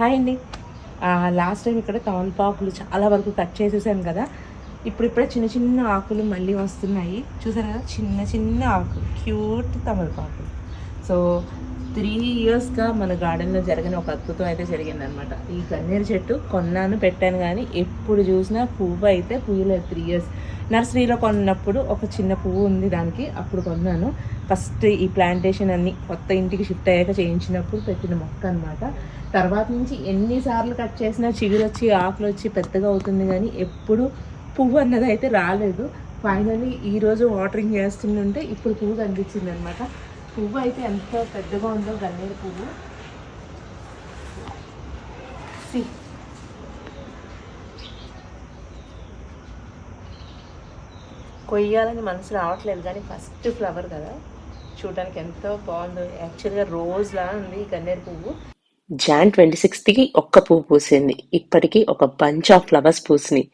Hi అండి. Last time ఇక్కడ తమలపాకులు చాలా వరకు కట్ చేసేసాను కదా. ఇప్పుడిప్పుడే చిన్న చిన్న ఆకులు మళ్ళీ వస్తున్నాయి. చూసారు? కదా చిన్న చిన్న ఆకులు క్యూట్ తమలపాకులు సో త్రీ ఇయర్స్గా మన గార్డెన్లో జరిగిన ఒక అద్భుతం అయితే జరిగిందనమాట ఈ గన్నేరు చెట్టు కొన్నాను పెట్టాను కానీ ఎప్పుడు చూసినా పువ్వు అయితే పూయలేదు త్రీ ఇయర్స్ నర్సరీలో కొన్నప్పుడు ఒక చిన్న పువ్వు ఉంది దానికి అప్పుడు కొన్నాను. ఫస్ట్ ఈ ప్లాంటేషన్ అన్ని కొత్త ఇంటికి షిఫ్ట్ అయ్యాక చేయించినప్పుడు పెట్టిన మొక్క అనమాట తర్వాత నుంచి ఎన్నిసార్లు కట్ చేసినా చిగురు వచ్చి ఆకులు వచ్చి పెద్దగా అవుతుంది కానీ ఎప్పుడు పువ్వు అన్నది అయితే రాలేదు ఫైనల్లీ ఈరోజు వాటరింగ్ చేస్తుంటే ఇప్పుడు పువ్వు కనిపించింది అనమాట పువ్వు అయితే ఎంత పెద్దగా ఉందో గన్నేరు పువ్వు. సి కొయ్యాలని మనసు రావట్లేదు కానీ ఫస్ట్ ఫ్లవర్ కదా. చూడడానికి ఎంతో బాగుందో. యాక్చువల్గా రోజ్ లా ఉంది ఈ గన్నేరు పువ్వు. జాన్ ట్వంటీ సిక్స్త్కి ఒక్క పువ్వు పూసింది. ఇప్పటికి ఒక బంచ్ ఆఫ్ ఫ్లవర్స్ పూసినాయి.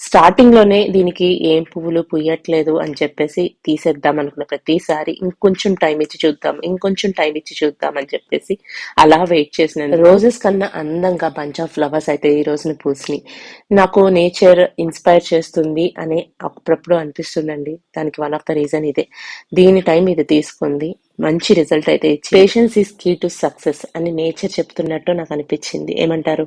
స్టార్టింగ్లోనే దీనికి ఏం పువ్వులు పూయట్లేదు అని చెప్పేసి తీసేద్దాం అనుకున్న ప్రతిసారి ఇంకొంచెం టైం ఇచ్చి చూద్దాం ఇంకొంచెం టైం ఇచ్చి చూద్దాం అని చెప్పేసి అలా వెయిట్ చేసిన రోజెస్ కన్నా అందంగా బంచ్ ఆఫ్ ఫ్లవర్స్ అయితే ఈ రోజున పూసినాయి. నాకు నేచర్ ఇన్స్పైర్ చేస్తుంది అని అప్పుడప్పుడు అనిపిస్తుందండి. దానికి వన్ ఆఫ్ ద రీజన్ ఇదే. దీని టైం ఇది తీసుకుంది. మంచి రిజల్ట్ అయితే ఇచ్చి patience is key to success అని నేచర్ చెప్తున్నట్టు నాకు అనిపించింది. ఏమంటారు?